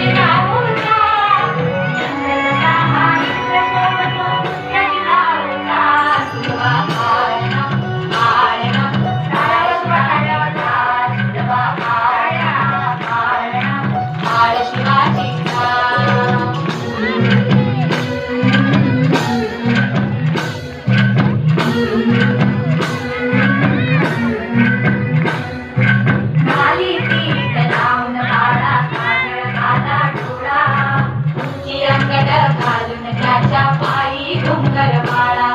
Yeah. उंची अंगड त्याच्या पायी बाळा.